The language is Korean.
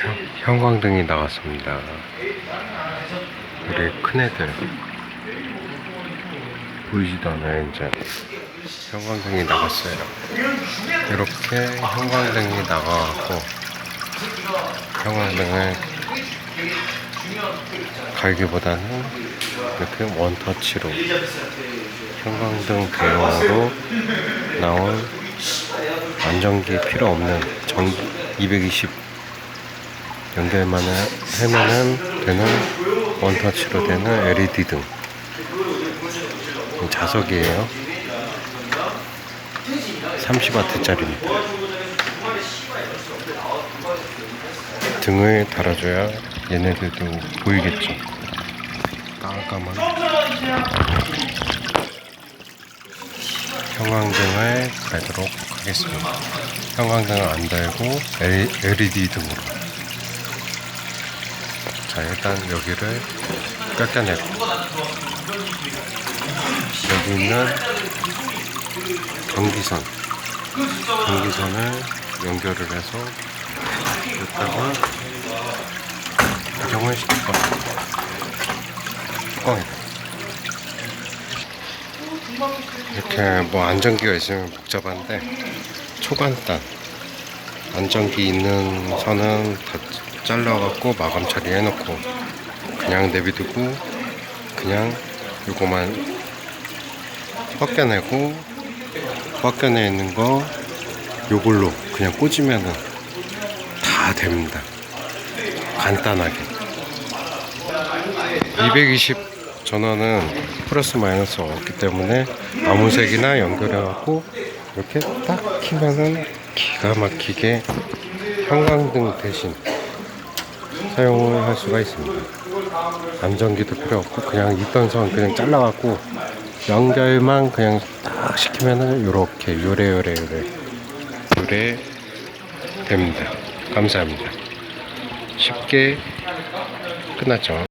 형- 형광등이 나갔습니다. 우리 큰애들 보이지도 않아요 이제 형광등이 나갔어요. 이렇게 형광등이 나가고 형광등을 갈기보다는 이렇게 원터치로 형광등 대용으로 나온 안전기 필요 없는 전220 연결만 하면은 되는 원터치로 되는 LED 등. 자석이에요. 30W짜리입니다. 등을 달아줘야 얘네들도 보이겠죠. 깜깜한. 형광등을 달도록 하겠습니다. 형광등을 안 달고 LED 등으로 자 일단 여기를 깎아내고. 여기 있는 전기선. 전기선을 연결을 해서 여기다가 고정을 시킬 겁니다. 뚜껑에다. 이렇게 뭐 안전기가 있으면 복잡한데 초간단. 안전기 있는 선은 다 잘라갖고 마감 처리 해놓고 그냥 내비두고 그냥 요거만 벗겨내고 벗겨내 있는 거 요걸로 그냥 꽂으면은 다 됩니다. 간단하게. 220 전원은 플러스 마이너스 없기 때문에 아무 색이나 연결해갖고 이렇게 딱 키면은 기가 막히게 형광등 대신 사용을 할 수가 있습니다. 안전기도 필요 없고 그냥 있던 선 그냥 잘라갖고 연결만 그냥 딱 시키면은 요렇게 요래 요래 요래 요래 됩니다. 감사합니다. 쉽게 끝났죠.